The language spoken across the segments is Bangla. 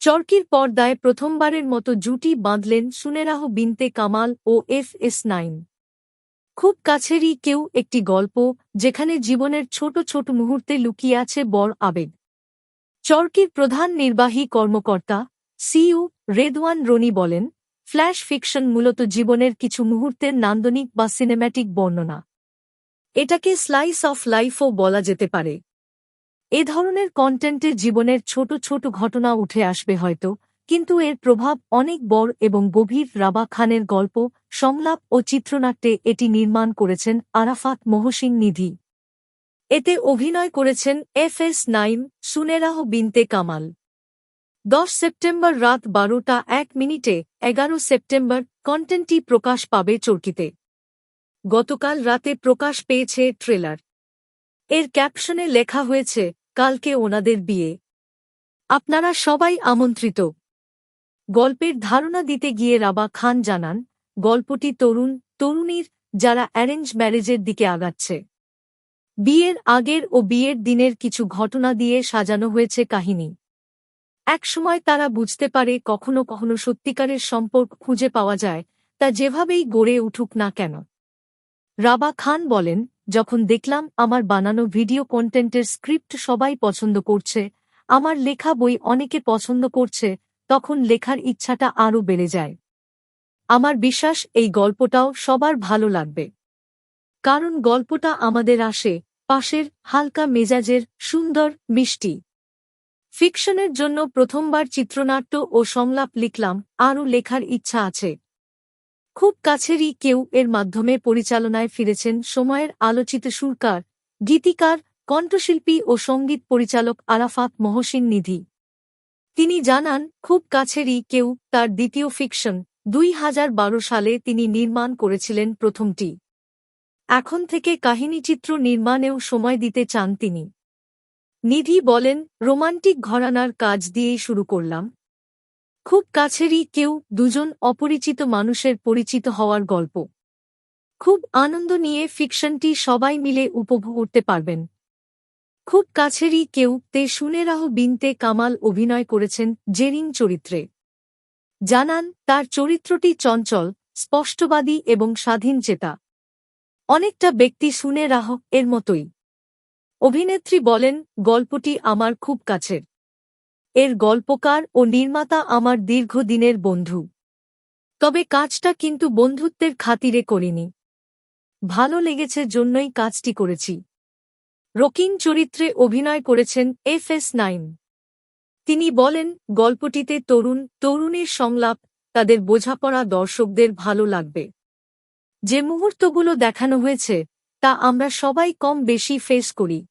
চরকির পর্দায় প্রথমবারের মতো জুটি বাঁধলেন সুনেরাহ বিনতে কামাল ও এফ এস নাইন। খুব কাছেরই কেউ একটি গল্প, যেখানে জীবনের ছোট ছোট মুহূর্তে লুকিয়ে আছে বড় আবেগ। চরকির প্রধান নির্বাহী কর্মকর্তা সিইউ রেদওয়ান রনি বলেন, ফ্ল্যাশ ফিকশন মূলত জীবনের কিছু মুহূর্তের নান্দনিক বা সিনেম্যাটিক বর্ণনা। এটাকে স্লাইস অফ লাইফও বলা যেতে পারে। এ ধরনের কন্টেন্টে জীবনের ছোট ছোট ঘটনা উঠে আসবে হয়তো, কিন্তু এর প্রভাব অনেক বড় এবং গভীর রাবা খানের গল্প, সংলাপ ও চিত্রনাট্যে এটি নির্মাণ করেছেন আরাফাত মহসিন নিধি। এতে অভিনয় করেছেন এফ এস নাইম, সুনেরাহ বিনতে কামাল। দশ সেপ্টেম্বর রাত বারোটা এক মিনিটে এগারো সেপ্টেম্বর কন্টেন্টটি প্রকাশ পাবে চরকিতে। গতকাল রাতে প্রকাশ পেয়েছে ট্রেলার। এর ক্যাপশনে লেখা হয়েছে কালকে ওনাদের বিয়ে। আপনারা সবাই আমন্ত্রিত। গল্পের ধারণা দিতে গিয়ে রাবা খান জানান, গল্পটি তরুণ, তরুণীর, যারা অ্যারেঞ্জ ম্যারেজের দিকে আগাচ্ছে। বিয়ের আগের ও বিয়ের দিনের কিছু ঘটনা দিয়ে সাজানো হয়েছে কাহিনী। একসময় তারা বুঝতে পারে কখনো কখনো সত্যিকারের সম্পর্ক খুঁজে পাওয়া যায়, তা যেভাবেই গড়ে উঠুক না কেন। রাবা খান বলেন যখন দেখলাম আমার বানানো ভিডিও কন্টেন্টের স্ক্রিপ্ট সবাই পছন্দ করছে, আমার লেখা বই অনেকে পছন্দ করছে, তখন লেখার ইচ্ছাটা আরও বেড়ে যায়। আমার বিশ্বাস এই গল্পটাও সবার ভালো লাগবে। কারণ গল্পটা আমাদের আসে পাশের হালকা মেজাজের সুন্দর মিষ্টি। ফিকশনের জন্য প্রথমবার চিত্রনাট্য ও সংলাপ লিখলাম, আরও লেখার ইচ্ছা আছে। খুব কাছেরই কেউ এর মাধ্যমে পরিচালনায় ফিরেছেন সময়ের আলোচিত সুরকার, গীতিকার, কণ্ঠশিল্পী ও সংগীত পরিচালক আরাফাত মহসিন নিধি। তিনি জানান, খুব কাছেরই কেউ তার দ্বিতীয় ফিকশন, দুই হাজার বারো সালে তিনি নির্মাণ করেছিলেন প্রথমটি। এখন থেকে কাহিনীচিত্র নির্মাণেও সময় দিতে চান তিনি। নিধি বলেন, রোমান্টিক ঘরানার কাজ দিয়েই শুরু করলাম। খুব কাছেরই কেউ দুজন অপরিচিত মানুষের পরিচিত হওয়ার গল্প। খুব আনন্দ নিয়ে ফিকশনটি সবাই মিলে উপভোগ করতে পারবেন। খুব কাছেরই কেউ তে সুনেরাহ বিনতে কামাল অভিনয় করেছেন জেরিন চরিত্রে। জানান, তার চরিত্রটি চঞ্চল, স্পষ্টবাদী এবং স্বাধীন চেতা। অনেকটা ব্যক্তি শুনে রাহ এর মতোই। অভিনেত্রী বলেন, গল্পটি আমার খুব কাছের। এর গল্পকার ও নির্মাতা আমার দীর্ঘদিনের বন্ধু। তবে কাজটা কিন্তু বন্ধুত্বের খাতিরে করিনি। ভালো লেগেছে জন্যই কাজটি করেছি। রকিন চরিত্রে অভিনয় করেছেন এফ এস নাইম তিনি বলেন, গল্পটিতে তরুণ, তরুণীর সংলাপ, তাদের বোঝাপড়া দর্শকদের ভালো লাগবে। যে মুহূর্তগুলো দেখানো হয়েছে, তা আমরা সবাই কম বেশি ফেস করি।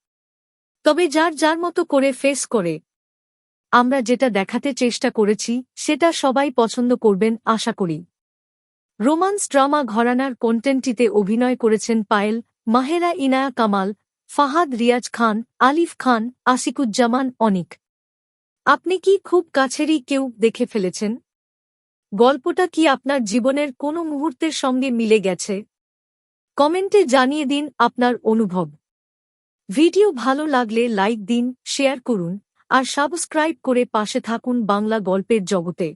তবে যার যার মতো করে ফেস করে আমরা যেটা দেখাতে চেষ্টা করেছি, সেটা সবাই পছন্দ করবেন, আশা করি। রোমান্স ড্রামা ঘরানার কন্টেন্টটিতে অভিনয় করেছেন পায়েল, মাহেরা ইনায়া কামাল, ফাহাদ রিয়াজ খান, আলিফ খান আসিকুজ্জামান অনিক। আপনি কি খুব কাছেরই কেউ দেখে ফেলেছেন? গল্পটা কি আপনার জীবনের কোনো মুহূর্তের সঙ্গে মিলে গেছে? কমেন্টে জানিয়ে দিন আপনার অনুভব। ভিডিও ভালো লাগলে লাইক দিন, শেয়ার করুন। আর সাবস্ক্রাইব করে পাশে থাকুন বাংলা গল্পের জগতে।